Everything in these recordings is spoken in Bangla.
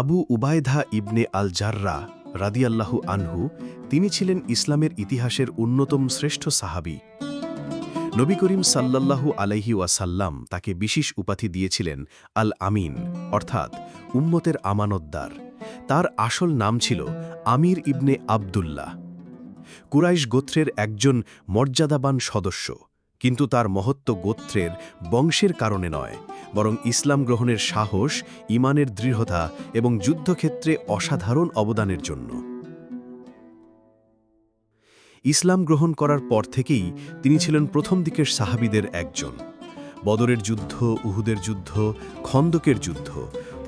আবু উবায়ধা ইবনে আল জাররা রাদিয়াল্লাহু আনহু, তিনি ছিলেন ইসলামের ইতিহাসের অন্যতম শ্রেষ্ঠ সাহাবি। নবী করিম সাল্লাল্লাহু আলাইহি ওয়াসাল্লাম তাকে বিশেষ উপাধি দিয়েছিলেন আল আমিন অর্থাৎ উম্মতের আমানতদার। তার আসল নাম ছিল আমির ইবনে আবদুল্লাহ। কুরাইশ গোত্রের একজন মর্যাদাবান সদস্য। কিন্তু তার মহত্ব গোত্রের বংশের কারণে নয়, বরং ইসলাম গ্রহণের সাহস, ইমানের দৃঢ়তা এবং যুদ্ধক্ষেত্রে অসাধারণ অবদানের জন্য। ইসলাম গ্রহণ করার পর থেকেই তিনি ছিলেন প্রথম দিকের সাহাবিদের একজন। বদরের যুদ্ধ, উহুদের যুদ্ধ, খন্দকের যুদ্ধ,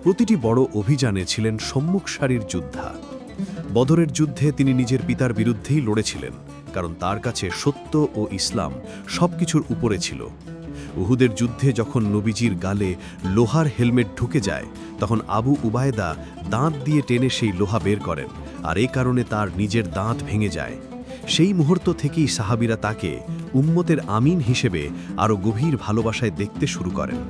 প্রতিটি বড় অভিযানে ছিলেন সম্মুখ সারির যোদ্ধা। বদরের যুদ্ধে তিনি নিজের পিতার বিরুদ্ধেই লড়েছিলেন। কারণ তার কাছে সত্য ও ইসলাম সবকিছুর উপরে ছিল। উহুদের যুদ্ধে যখন নবীজির গালে লোহার হেলমেট ঢুকে যায়, তখন আবু উবায়দা দাঁত দিয়ে টেনে সেই লোহা বের করেন আর এই কারণে তার নিজের দাঁত ভেঙে যায়। সেই মুহূর্ত থেকেই সাহাবিরা তাকে উম্মতের আমিন হিসেবে আরও গভীর ভালোবাসায় দেখতে শুরু করেন।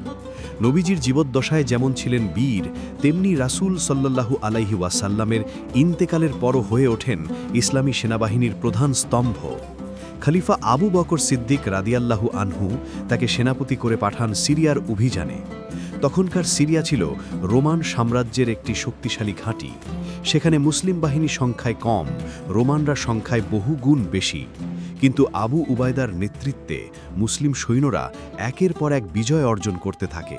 নবীজির জীবদ্দশায় যেমন ছিলেন বীর, তেমনি রাসূল সাল্লাল্লাহু আলাইহি ওয়াসাল্লামের ইন্তেকালের পরও হয়ে ওঠেন ইসলামী সেনাবাহিনীর প্রধান স্তম্ভ। খলিফা আবু বকর সিদ্দিক রাদিয়াল্লাহু আনহু তাকে সেনাপতি করে পাঠান সিরিয়ার অভিযানে। তখনকার সিরিয়া ছিল রোমান সাম্রাজ্যের একটি শক্তিশালী ঘাঁটি। সেখানে মুসলিম বাহিনী সংখ্যায় কম, রোমানরা সংখ্যায় বহু গুণ বেশি। কিন্তু আবু উবায়দার নেতৃত্বে মুসলিম সৈন্যরা একের পর এক বিজয় অর্জন করতে থাকে।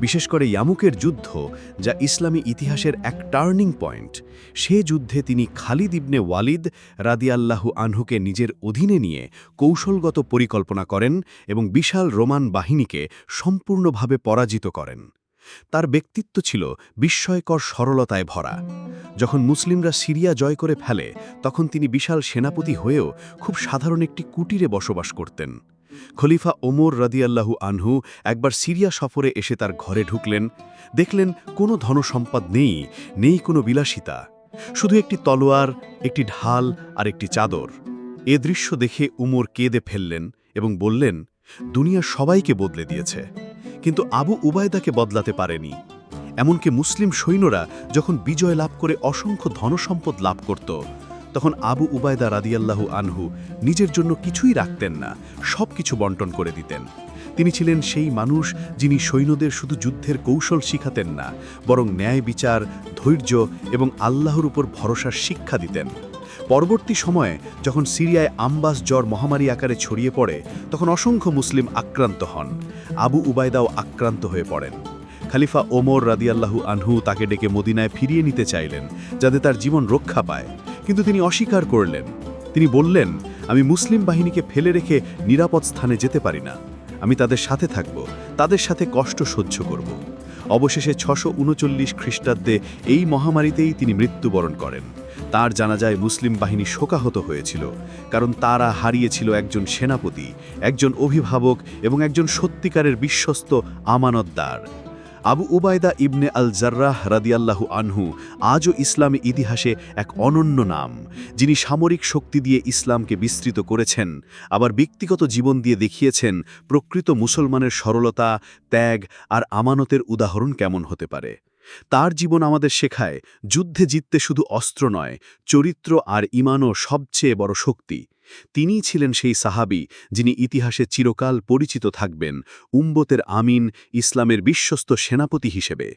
বিশেষ করে ইয়ামুকের যুদ্ধ, যা ইসলামী ইতিহাসের এক টার্নিং পয়েন্ট, সে যুদ্ধে তিনি খালিদ ইবনে ওয়ালিদ রাদিয়াল্লাহু আনহুকে নিজের অধীনে নিয়ে কৌশলগত পরিকল্পনা করেন এবং বিশাল রোমান বাহিনীকে সম্পূর্ণভাবে পরাজিত করেন। তার ব্যক্তিত্ব ছিল বিস্ময়কর সরলতায় ভরা। যখন মুসলিমরা সিরিয়া জয় করে ফেলে, তখন তিনি বিশাল সেনাপতি হয়েও খুব সাধারণ একটি কুটিরে বসবাস করতেন। খলিফা ওমর রাদিয়াল্লাহু আনহু একবার সিরিয়া সফরে এসে তার ঘরে ঢুকলেন। দেখলেন কোনো ধনসম্পদ নেই নেই কোনো বিলাসিতা। শুধু একটি তলোয়ার, একটি ঢাল আর একটি চাদর। এ দৃশ্য দেখে উমর কেঁদে ফেললেন এবং বললেন, দুনিয়া সবাইকে বদলে দিয়েছে। কিন্তু আবু উবায়দাকে বদলাতে পারেনি। এমনকি মুসলিম সৈন্যরা যখন বিজয় লাভ করে অসংখ্য ধনসম্পদ লাভ করত, তখন আবু উবায়দা রাদিয়াল্লাহু আনহু নিজের জন্য কিছুই রাখতেন না সব কিছু বন্টন করে দিতেন। তিনি ছিলেন সেই মানুষ যিনি সৈন্যদের শুধু যুদ্ধের কৌশল শিখাতেন না, বরং ন্যায় বিচার, ধৈর্য এবং আল্লাহর উপর ভরসার শিক্ষা দিতেন। পরবর্তী সময়ে যখন সিরিয়ায় আম্বাস জ্বর মহামারী আকারে ছড়িয়ে পড়ে, তখন অসংখ্য মুসলিম আক্রান্ত হন। আবু উবায়দাও আক্রান্ত হয়ে পড়েন। খালিফা ওমর রাদিয়াল্লাহু আনহু তাকে ডেকে মদিনায় ফিরিয়ে নিতে চাইলেন, যাতে তার জীবন রক্ষা পায়। কিন্তু তিনি অস্বীকার করলেন। তিনি বললেন, আমি মুসলিম বাহিনীকে ফেলে রেখে নিরাপদ স্থানে যেতে পারি না। আমি তাদের সাথে থাকব, তাদের সাথে কষ্ট সহ্য করব। অবশেষে ছশো উনচল্লিশ খ্রিস্টাব্দে এই মহামারীতেই তিনি মৃত্যুবরণ করেন। তার জানা যায় মুসলিম বাহিনী শোকাহত হয়েছিল, কারণ তারা হারিয়েছিল একজন সেনাপতি, একজন অভিভাবক এবং একজন সত্যিকারের বিশ্বস্ত আমানতদার। আবু উবায়দা ইবনে আল জার্রাহ রাদিয়াল্লাহু আনহু আজও ইসলামী ইতিহাসে এক অনন্য নাম, যিনি সামরিক শক্তি দিয়ে ইসলামকে বিস্তৃত করেছেন, আবার ব্যক্তিগত জীবন দিয়ে দেখিয়েছেন প্রকৃত মুসলমানের সরলতা, ত্যাগ আর আমানতের উদাহরণ কেমন হতে পারে। তার জীবন আমাদের শেখায়, যুদ্ধে জিততে শুধু অস্ত্র নয়, চরিত্র আর ইমানও সবচেয়ে বড় শক্তি। তিনিই ছিলেন সেই সাহাবি যিনি ইতিহাসে চিরকাল পরিচিত থাকবেন উম্বতের আমিন ইসলামের বিশ্বস্ত সেনাপতি হিসেবে।